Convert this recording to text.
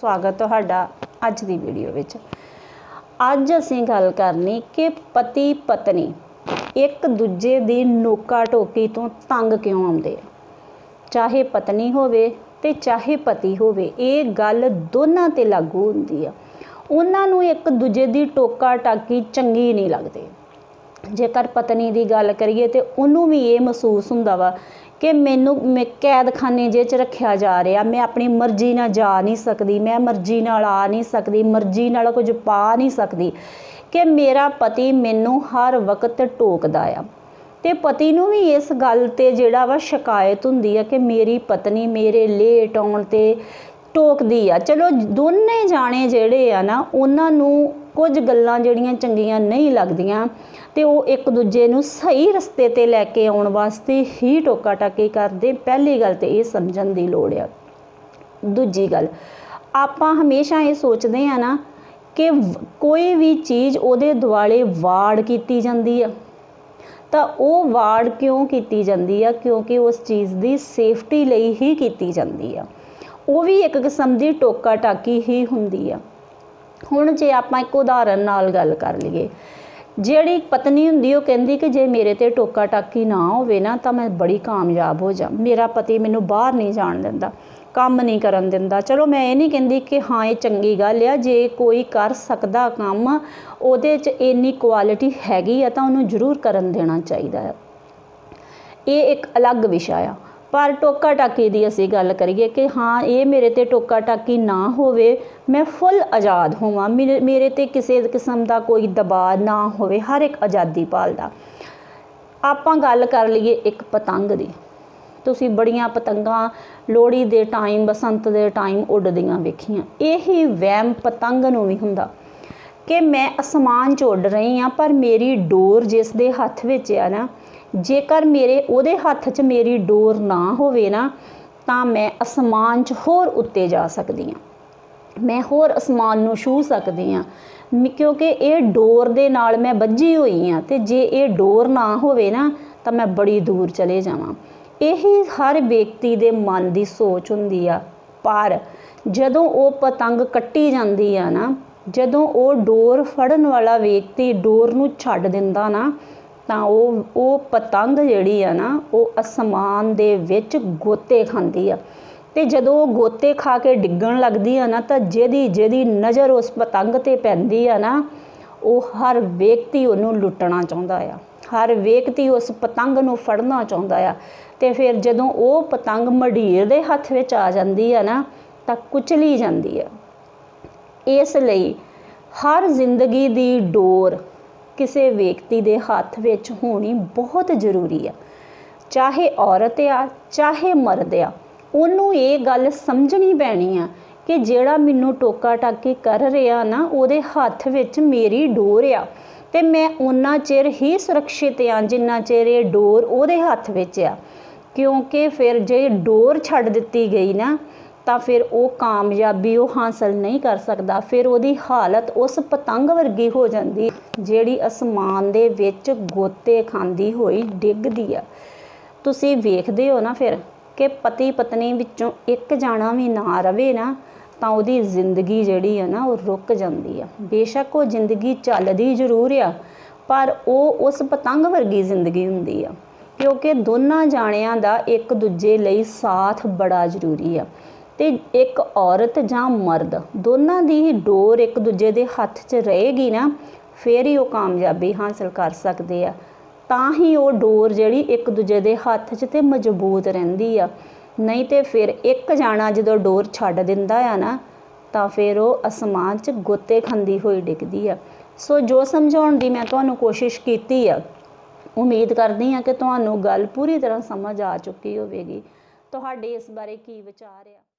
ਸਵਾਗਤ ਤੁਹਾਡਾ ਅੱਜ ਦੀ ਵੀਡੀਓ ਵਿੱਚ। ਅੱਜ ਅਸੀਂ ਗੱਲ ਕਰਨੀ ਕਿ ਪਤੀ ਪਤਨੀ ਇੱਕ ਦੂਜੇ ਦੀ ਨੋਕਾ ਟੋਕੀ ਤੋਂ ਤੰਗ ਕਿਉਂ ਆਉਂਦੇ ਆ? ਚਾਹੇ ਪਤਨੀ ਹੋਵੇ ਤੇ ਚਾਹੇ ਪਤੀ ਹੋਵੇ, ਇਹ ਗੱਲ ਦੋਨਾਂ ਤੇ ਲਾਗੂ ਹੁੰਦੀ ਆ। ਉਹਨਾਂ ਨੂੰ ਇੱਕ ਦੂਜੇ ਦੀ ਟੋਕਾ ਟਾਕੀ ਚੰਗੀ ਨਹੀਂ ਲੱਗਦੀ। ਜੇਕਰ ਪਤਨੀ ਦੀ ਗੱਲ ਕਰੀਏ ਤੇ ਉਹਨੂੰ ਵੀ ਇਹ ਮਹਿਸੂਸ ਹੁੰਦਾ ਵਾ ਕਿ ਮੈਨੂੰ ਮੈਂ ਕੈਦਖਾਨੇ ਜੇ ਚ ਰੱਖਿਆ ਜਾ ਰਿਹਾ। ਮੈਂ ਆਪਣੀ ਮਰਜ਼ੀ ਨਾਲ ਜਾ ਨਹੀਂ ਸਕਦੀ। ਮੈਂ ਮਰਜ਼ੀ ਨਾਲ ਆ ਨਹੀਂ ਸਕਦੀ। ਮਰਜ਼ੀ ਨਾਲ ਕੁਝ ਪਾ ਨਹੀਂ ਸਕਦੀ। ਕਿ ਮੇਰਾ ਪਤੀ ਮੈਨੂੰ ਹਰ ਵਕਤ ਟੋਕਦਾ ਆ। ਤੇ ਪਤੀ ਨੂੰ ਵੀ ਇਸ ਗੱਲ ਤੇ ਜਿਹੜਾ ਵਾ ਸ਼ਿਕਾਇਤ ਹੁੰਦੀ ਆ ਕਿ ਮੇਰੀ ਪਤਨੀ ਮੇਰੇ ਲੇਟ ਆਉਣ ਤੇ ਟੋਕਦੀ ਆ। ਚਲੋ, ਦੋਨੇ ਜਾਣੇ ਜਿਹੜੇ ਆ ਨਾ, ਉਹਨਾਂ ਨੂੰ ਕੁਝ ਗੱਲਾਂ ਜਿਹੜੀਆਂ ਚੰਗੀਆਂ ਨਹੀਂ ਲੱਗਦੀਆਂ ਤੇ ਉਹ ਇੱਕ ਦੂਜੇ ਨੂੰ ਸਹੀ ਰਸਤੇ ਤੇ ਲੈ ਕੇ ਆਉਣ ਵਾਸਤੇ ਹੀ ਟੋਕਾ ਟਾਕੀ ਕਰਦੇ। ਪਹਿਲੀ ਗੱਲ ਤੇ ਇਹ ਸਮਝਣ ਦੀ ਲੋੜ ਆ। ਦੂਜੀ ਗੱਲ, ਆਪਾਂ ਹਮੇਸ਼ਾ ਇਹ ਸੋਚਦੇ ਆ ਨਾ ਕਿ ਕੋਈ ਵੀ ਚੀਜ਼ ਉਹਦੇ ਦੁਆਲੇ ਵਾੜ ਕੀਤੀ ਜਾਂਦੀ ਆ। ਤਾਂ ਉਹ ਵਾੜ ਕਿਉਂ ਕੀਤੀ ਜਾਂਦੀ ਆ? ਕਿਉਂਕਿ ਉਸ ਚੀਜ਼ ਦੀ ਸੇਫਟੀ ਲਈ ਹੀ ਕੀਤੀ ਜਾਂਦੀ ਆ। ਉਹ ਵੀ ਇੱਕ ਕਿਸਮ ਦੀ ਟੋਕਾ ਟਾਕੀ ਹੀ ਹੁੰਦੀ ਆ। ਹੁਣ ਜੇ ਆਪਾਂ ਇੱਕ ਉਦਾਹਰਨ ਨਾਲ ਗੱਲ ਕਰ ਲਈਏ, ਜਿਹੜੀ ਪਤਨੀ ਹੁੰਦੀ ਉਹ ਕਹਿੰਦੀ ਕਿ ਜੇ ਮੇਰੇ ਤੇ ਟੋਕਾ ਟਾਕੀ ਨਾ ਹੋਵੇ ਨਾ, ਤਾਂ ਮੈਂ ਬੜੀ ਕਾਮਯਾਬ ਹੋ ਜਾ ਮੇਰਾ ਪਤੀ ਮੈਨੂੰ ਬਾਹਰ ਨਹੀਂ ਜਾਣ ਦਿੰਦਾ, ਕੰਮ ਨਹੀਂ ਕਰਨ ਦਿੰਦਾ। ਚਲੋ ਮੈਂ ਇਹ ਨਹੀਂ ਕਹਿੰਦੀ ਕਿ ਹਾਂ, ਇਹ ਚੰਗੀ ਗੱਲ ਆ, ਜੇ ਕੋਈ ਕਰ ਸਕਦਾ ਕੰਮ, ਉਹਦੇ 'ਚ ਇੰਨੀ ਕੁਆਲਿਟੀ ਹੈਗੀ ਆ, ਤਾਂ ਉਹਨੂੰ ਜ਼ਰੂਰ ਕਰਨ ਦੇਣਾ ਚਾਹੀਦਾ ਆ। ਇਹ ਇੱਕ ਅਲੱਗ ਵਿਸ਼ਾ ਆ। ਪਰ ਟੋਕਾ ਟਾਕੀ ਦੀ ਅਸੀਂ ਗੱਲ ਕਰੀਏ ਕਿ ਹਾਂ, ਇਹ ਮੇਰੇ ਤੇ ਟੋਕਾ ਟਾਕੀ ਨਾ ਹੋਵੇ, ਮੈਂ ਫੁੱਲ ਆਜ਼ਾਦ ਹੋਵਾਂ। ਮੇਰੇ ਮੇਰੇ ਤੇ ਕਿਸੇ ਕਿਸਮ ਦਾ ਕੋਈ ਦਬਾਅ ਨਾ ਹੋਵੇ, ਹਰ ਇੱਕ ਆਜ਼ਾਦੀ ਪਾਲਦਾ ਆਪਾਂ ਗੱਲ ਕਰ ਲਈਏ ਇੱਕ ਪਤੰਗ ਦੀ। ਤੁਸੀਂ ਬੜੀਆਂ ਪਤੰਗਾਂ, ਲੋਹੜੀ ਦੇ ਟਾਈਮ ਬਸੰਤ ਦੇ ਟਾਈਮ ਉੱਡਦੀਆਂ ਵੇਖੀਆਂ। ਇਹੀ ਵਹਿਮ ਪਤੰਗ ਨੂੰ ਵੀ ਹੁੰਦਾ। ਕਿ ਮੈਂ ਅਸਮਾਨ 'ਚ ਉੱਡ ਰਹੀ ਹਾਂ, ਪਰ ਮੇਰੀ ਡੋਰ ਜਿਸ ਦੇ ਹੱਥ ਵਿੱਚ ਆ ਨਾ, ਜੇਕਰ ਮੇਰੇ, ਉਹਦੇ ਹੱਥ 'ਚ ਮੇਰੀ ਡੋਰ ਨਾ ਹੋਵੇ ਨਾ, ਤਾਂ ਮੈਂ ਅਸਮਾਨ 'ਚ ਹੋਰ ਉੱਤੇ ਜਾ ਸਕਦੀ ਹਾਂ। ਮੈਂ ਹੋਰ ਅਸਮਾਨ ਨੂੰ ਛੂ ਸਕਦੀ ਹਾਂ। ਮ- ਕਿਉਂਕਿ ਇਹ ਡੋਰ ਦੇ ਨਾਲ ਮੈਂ ਬੱਝੀ ਹੋਈ ਹਾਂ ਤੇ ਜੇ ਇਹ ਡੋਰ ਨਾ ਹੋਵੇ ਨਾ, ਤਾਂ ਮੈਂ ਬੜੀ ਦੂਰ ਚਲੇ ਜਾਵਾਂ। ਇਹੀ ਹਰ ਵਿਅਕਤੀ ਦੇ ਮਨ ਦੀ ਸੋਚ ਹੁੰਦੀ ਆ। ਪਰ ਜਦੋਂ ਉਹ ਪਤੰਗ ਕੱਟੀ ਜਾਂਦੀ ਆ ਨਾ ਜਦੋਂ ਉਹ ਡੋਰ ਫੜਨ ਵਾਲਾ ਵਿਅਕਤੀ ਡੋਰ ਨੂੰ ਛੱਡ ਦਿੰਦਾ ਨਾ, ਤਾਂ ਉਹ ਉਹ ਪਤੰਗ ਜਿਹੜੀ ਆ ਨਾ, ਉਹ ਅਸਮਾਨ ਦੇ ਵਿੱਚ ਗੋਤੇ ਖਾਂਦੀ ਆ। ਤੇ ਜਦੋਂ ਉਹ ਗੋਤੇ ਖਾ ਕੇ ਡਿੱਗਣ ਲੱਗਦੀ ਆ ਨਾ, ਤਾਂ ਜਿਹਦੀ ਜਿਹਦੀ ਨਜ਼ਰ ਉਸ ਪਤੰਗ ਤੇ ਪੈਂਦੀ ਆ ਨਾ, ਉਹ ਹਰ ਵਿਅਕਤੀ ਉਹਨੂੰ ਲੁੱਟਣਾ ਚਾਹੁੰਦਾ ਆ। ਹਰ ਵਿਅਕਤੀ ਉਸ ਪਤੰਗ ਨੂੰ ਫੜਨਾ ਚਾਹੁੰਦਾ ਆ। ਤੇ ਫਿਰ ਜਦੋਂ ਉਹ ਪਤੰਗ ਮਢੀਰ ਦੇ ਹੱਥ ਵਿੱਚ ਆ ਜਾਂਦੀ ਆ ਨਾ, ਤਾਂ ਕੁਚਲੀ ਜਾਂਦੀ ਆ। ਇਸ ਲਈ ਹਰ ਜ਼ਿੰਦਗੀ ਦੀ ਡੋਰ ਕਿਸੇ ਵਿਅਕਤੀ ਦੇ ਹੱਥ ਵਿੱਚ ਹੋਣੀ ਬਹੁਤ ਜ਼ਰੂਰੀ ਆ। ਚਾਹੇ ਔਰਤ ਆ, ਚਾਹੇ ਮਰਦ ਆ, ਉਹਨੂੰ ਇਹ ਗੱਲ ਸਮਝਣੀ ਪੈਣੀ ਆ ਕਿ ਜਿਹੜਾ ਮੈਨੂੰ ਟੋਕਾ ਟਾਕੀ ਕਰ ਰਿਹਾ ਨਾ, ਉਹਦੇ ਹੱਥ ਵਿੱਚ ਮੇਰੀ ਡੋਰ ਆ ਤੇ ਮੈਂ ਉਹਨਾਂ ਚਿਰ ਹੀ ਸੁਰੱਖਿਅਤ ਆ ਜਿੰਨਾ ਚਿਰ ਇਹ ਡੋਰ ਉਹਦੇ ਹੱਥ ਵਿੱਚ ਆ। ਕਿਉਂਕਿ ਫਿਰ ਜੇ ਡੋਰ ਛੱਡ ਦਿੱਤੀ ਗਈ ਨਾ ਤਾਂ ਫਿਰ ਉਹ ਕਾਮਯਾਬੀ, ਉਹ ਹਾਸਲ ਨਹੀਂ ਕਰ ਸਕਦਾ। ਫਿਰ ਉਹਦੀ ਹਾਲਤ ਉਸ ਪਤੰਗ ਵਰਗੀ ਹੋ ਜਾਂਦੀ, ਜਿਹੜੀ ਅਸਮਾਨ ਦੇ ਵਿੱਚ ਗੋਤੇ ਖਾਂਦੀ ਹੋਈ ਡਿੱਗਦੀ ਆ। ਤੁਸੀਂ ਵੇਖਦੇ ਹੋ ਨਾ ਫਿਰ ਕਿ ਪਤੀ ਪਤਨੀ ਵਿੱਚੋਂ ਇੱਕ ਜਾਣਾ ਵੀ ਨਾ ਰਵੇ ਨਾ, ਤਾਂ ਉਹਦੀ ਜ਼ਿੰਦਗੀ ਜਿਹੜੀ ਆ ਨਾ, ਉਹ ਰੁਕ ਜਾਂਦੀ ਆ। ਬੇਸ਼ੱਕ ਉਹ ਜ਼ਿੰਦਗੀ ਚੱਲਦੀ ਜ਼ਰੂਰ ਆ, ਪਰ ਉਹ ਉਸ ਪਤੰਗ ਵਰਗੀ ਜ਼ਿੰਦਗੀ ਹੁੰਦੀ ਆ, ਕਿਉਂਕਿ ਦੋਨਾਂ ਜਾਣਿਆਂ ਦਾ ਇੱਕ ਦੂਜੇ ਲਈ ਸਾਥ ਬੜਾ ਜ਼ਰੂਰੀ ਆ। ਤੇ ਇੱਕ ਔਰਤ ਜਾਂ ਮਰਦ, ਦੋਨਾਂ ਦੀ ਹੀ ਡੋਰ ਇੱਕ ਦੂਜੇ ਦੇ ਹੱਥ 'ਚ ਰਹੇਗੀ ਨਾ, ਫਿਰ ਹੀ ਉਹ ਕਾਮਯਾਬੀ ਹਾਸਲ ਕਰ ਸਕਦੇ ਆ। ਤਾਂ ਹੀ ਉਹ ਡੋਰ ਜਿਹੜੀ ਇੱਕ ਦੂਜੇ ਦੇ ਹੱਥ 'ਚ ਤੇ ਮਜ਼ਬੂਤ ਰਹਿੰਦੀ ਆ। ਨਹੀਂ ਤਾਂ ਫਿਰ ਇੱਕ ਜਾਣਾ ਜਦੋਂ ਡੋਰ ਛੱਡ ਦਿੰਦਾ ਆ ਨਾ, ਤਾਂ ਫਿਰ ਉਹ ਅਸਮਾਨ 'ਚ ਗੋਤੇ ਖਾਂਦੀ ਹੋਈ ਡਿੱਗਦੀ ਆ। ਸੋ ਜੋ ਸਮਝਾਉਣ ਦੀ ਮੈਂ ਤੁਹਾਨੂੰ ਕੋਸ਼ਿਸ਼ ਕੀਤੀ ਆ, ਉਮੀਦ ਕਰਦੀ ਹਾਂ ਕਿ ਤੁਹਾਨੂੰ ਗੱਲ ਪੂਰੀ ਤਰ੍ਹਾਂ ਸਮਝ ਆ ਚੁੱਕੀ ਹੋਵੇਗੀ। ਤੁਹਾਡੇ ਇਸ ਬਾਰੇ ਕੀ ਵਿਚਾਰ ਆ?